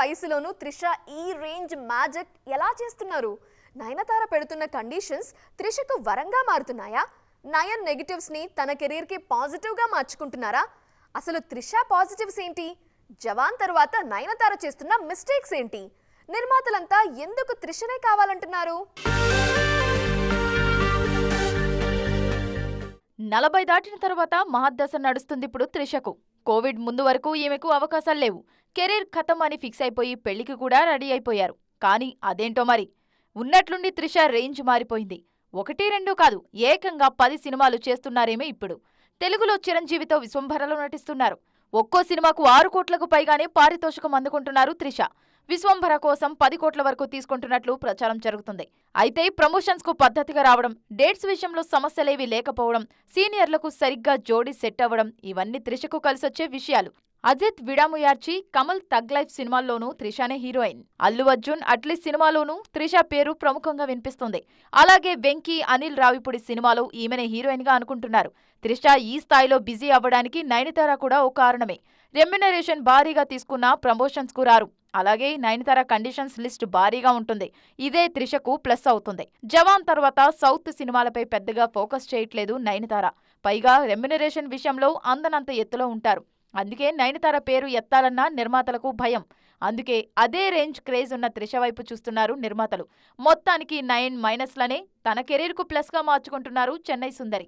వయసులోనూ త్రిష ఈ range magic ఎలా చేస్తున్నారు? నయనతార పెడుతున్న కండిషన్స్ త్రిషకు వరంగా మారుతున్నాయా? నయన్ నెగిటివ్స్ని తన కెరీర్కి పాజిటివ్గా మార్చుకుంటున్నారా? అసలు త్రిష పాజిటివ్స్ ఏంటి? జవాన్ తర్వాత నయనతార చేస్తున్న మిస్టేక్స్ ఏంటి? నిర్మాతలంతా ఎందుకు త్రిషనే కావాలంటున్నారు? నలభై దాటిన తర్వాత మహాదశ నడుస్తుంది ఇప్పుడు త్రిషకు. కోవిడ్ ముందు వరకు ఈమెకు అవకాశాలు లేవు. కెరీర్ ఖతం అని ఫిక్స్ అయిపోయి పెళ్ళికి కూడా రెడీ అయిపోయారు. కానీ అదేంటో మరి? ఉన్నట్లుండి త్రిష రేంజ్ మారిపోయింది. ఒకటి రెండు కాదు ఏకంగా పది సినిమాలు చేస్తున్నారేమే ఇప్పుడు. తెలుగులో చిరంజీవితో విశ్వంభరలో నటిస్తున్నారు. ఒక్కో సినిమాకు ఆరు కోట్లకు పైగానే పారితోషికం అందుకుంటున్నారు త్రిష. విశ్వంభర కోసం పది కోట్ల వరకు తీసుకుంటున్నట్లు ప్రచారం జరుగుతుంది. అయితే ప్రమోషన్స్కు పద్ధతిగా రావడం డేట్స్ విషయంలో సమస్యలేవి లేకపోవడం సీనియర్లకు సరిగ్గా జోడీ సెట్ అవ్వడం ఇవన్నీ త్రిషకు కలిసొచ్చే విషయాలు. అజిత్ విడాముయార్చి కమల్ తగ్ లైఫ్ సినిమాల్లోనూ త్రిషానే హీరోయిన్. అల్లు అర్జున్ అట్లీ సినిమాలోనూ త్రిష పేరు ప్రముఖంగా వినిపిస్తుంది. అలాగే వెంకీ అనిల్ రావిపూడి సినిమాలో ఈమెనే హీరోయిన్గా అనుకుంటున్నారు. త్రిష ఈ స్థాయిలో బిజీ అవ్వడానికి నయనతార కూడా ఓ కారణమే. రెమ్యునరేషన్ భారీగా తీసుకున్న ప్రమోషన్స్కు రారు. అలాగే నయనతార కండిషన్స్ లిస్ట్ భారీగా ఉంటుంది. ఇదే త్రిషకు ప్లస్ అవుతుంది. జవాన్ తర్వాత సౌత్ సినిమాలపై పెద్దగా ఫోకస్ చేయట్లేదు నయనతార పైగా రెమ్యునరేషన్ విషయంలో అందనంత ఎత్తులో ఉంటారు. అందుకే నయనతార పేరు ఎత్తాలన్న నిర్మాతలకు భయం. అందుకే అదే రేంజ్ క్రేజ్ ఉన్న త్రిష వైపు చూస్తున్నారు నిర్మాతలు. మొత్తానికి నైన్ మైనస్లనే తన కెరీర్కు ప్లస్గా మార్చుకుంటున్నారు చెన్నై సుందరి.